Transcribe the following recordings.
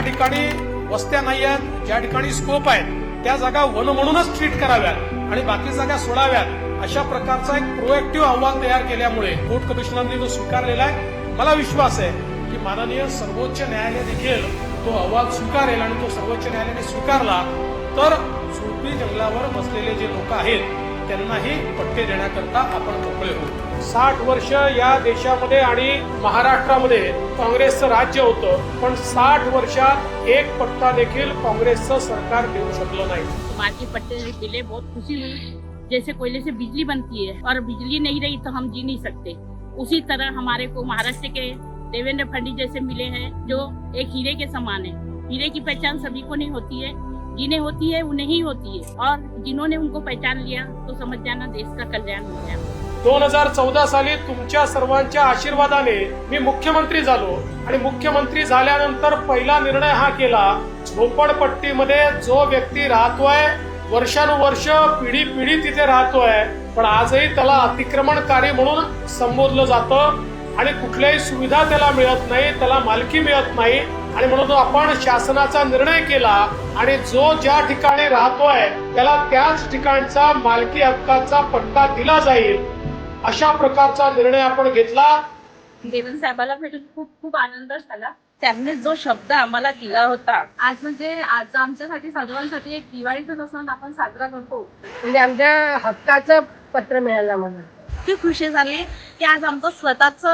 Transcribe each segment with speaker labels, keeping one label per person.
Speaker 1: ठिकाणी वस्त्या नाही आहेत ज्या ठिकाणी स्कोप आहेत त्या जागा वन म्हणूनच ट्रीट कराव्यात आणि बाकी जागा सोडाव्यात अशा प्रकारचा एक प्रोएक्टिव्ह अहवाल तयार केल्यामुळे कोर्ट कमिशनरने जो स्वीकारलेला आहे मला विश्वास आहे की माननीय सर्वोच्च न्यायालय देखील तो अहवाल स्वीकारेल आणि तो सर्वोच्च न्यायालयाने स्वीकारला तर झोपडी जंगलावर बसलेले जे लोक आहेत त्यांनाही पट्टे देण्याकरता आपण मोकळे साठ वर्ष या देशामध्ये आणि महाराष्ट्रामध्ये काँग्रेसचं राज्य होतं, पण साठ वर्षात एक पट्टा देखील काँग्रेसचं सरकार देऊ शकलं नाही.
Speaker 2: मार्केट पट्टे मिले बहुत खुशी हुई. जैसे कोयले से बिजली बनती है और बिजली नहीं रही तो हम जी नहीं सकते. उसी तरह हमारे को महाराष्ट्र के देवेंद्र फडणवीस जैसे मिले हैं, जो एक हीरे के समान है. हीरे की पहचान सभी को नहीं होती है जिन्हें होती है उन्हें ही होती है। और जिन्होंने उनको पहचान लिया तो समझ जाना देश का कल्याण हो गया।
Speaker 1: दोन हजार चौदा साली तुमच्या सर्वांच्या आशीर्वादाने मी मुख्यमंत्री झालो आणि मुख्यमंत्री झाल्यानंतर पहिला निर्णय हा केला झोपडपट्टीमध्ये जो व्यक्ती राहतोय वर्षानुवर्ष पिढी पिढी तिथे राहतोय पण आजही त्याला अतिक्रमणकारी म्हणून संबोधलं जातं आणि कुठल्याही सुविधा त्याला मिळत नाही त्याला मालकी मिळत नाही. आणि म्हणून आपण शासनाचा निर्णय केला आणि जो ज्या ठिकाणी राहतोय त्याला त्याच ठिकाणचा मालकी हक्काचा पट्टा दिला जाईल. अशा प्रकारचा निर्णय आपण घेतला.
Speaker 2: देवेंद्र साहेबाला भेटून खूप खूप आनंद झाला. त्यांनी जो शब्द आम्हाला दिला होता.
Speaker 3: आज म्हणजे आज आमच्यासाठी सर्वांसाठी एक दिवाळीचा सण आपण साजरा करतो.
Speaker 4: म्हणजे आमच्या हक्काचं पत्र मिळालं मला
Speaker 2: इतकी खुशी झाली की आज आमचं स्वतःच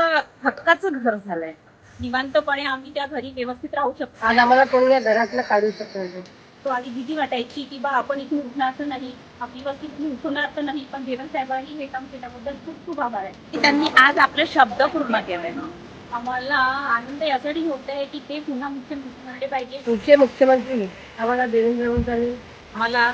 Speaker 2: हक्काचं घर झालंय. निवांतपणे आम्ही त्या घरी व्यवस्थित राहू शकतो.
Speaker 4: आज आम्हाला कोणी या घरातलं काढू शकत नाही.
Speaker 2: तो आधी भीती वाटायची की बा आपण इथून उठणार तर नाही आपली वस्ती इथून उठणार तर नाही पण देवेंद्र साहेबांनी हे काम केल्याबद्दल खूप खूप आभार आहे. की त्यांनी आज आपले शब्द पूर्ण केले आम्हाला आनंद यासाठी होत आहे की ते पुन्हा मुख्यमंत्री झाले पाहिजे.
Speaker 4: तुमचे मुख्यमंत्री आम्हाला देवेंद्र फडणवीस
Speaker 2: मला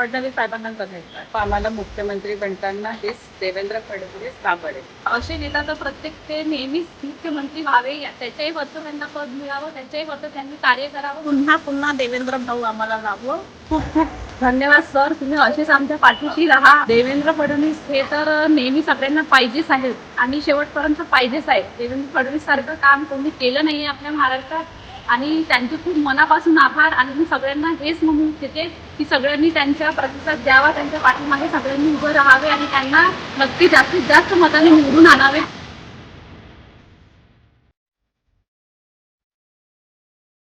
Speaker 2: फडणवीस साहेबांना बघायचं.
Speaker 5: आम्हाला मुख्यमंत्री बनताना हेच देवेंद्र फडणवीस सापडेल
Speaker 3: असे नेता तर प्रत्येक ते नेहमीच मुख्यमंत्री व्हावे या- त्याच्याही वर्ष त्यांना पद मिळावं त्याच्याही वर्ष त्यांनी कार्य करावं.
Speaker 2: पुन्हा पुन्हा देवेंद्र भाऊ आम्हाला लावं
Speaker 3: खूप खूप धन्यवाद सर. तुम्ही असेच आमच्या पाठीशी राहा. देवेंद्र फडणवीस हे तर नेहमी सगळ्यांना पाहिजेच आहेत. आणि शेवटपर्यंत पाहिजेच आहे देवेंद्र फडणवीस सारखं काम कोणी केलं नाही आपल्या महाराष्ट्रात. आणि त्यांचे खूप मनापासून आभार आणि मी सगळ्यांना हेच म्हणून देते की सगळ्यांनी त्यांच्या प्रतिसाद द्यावा त्यांच्या पाठीमागे सगळ्यांनी उभं राहावे आणि त्यांना नक्की जास्तीत जास्त मताने निवडून आणावे.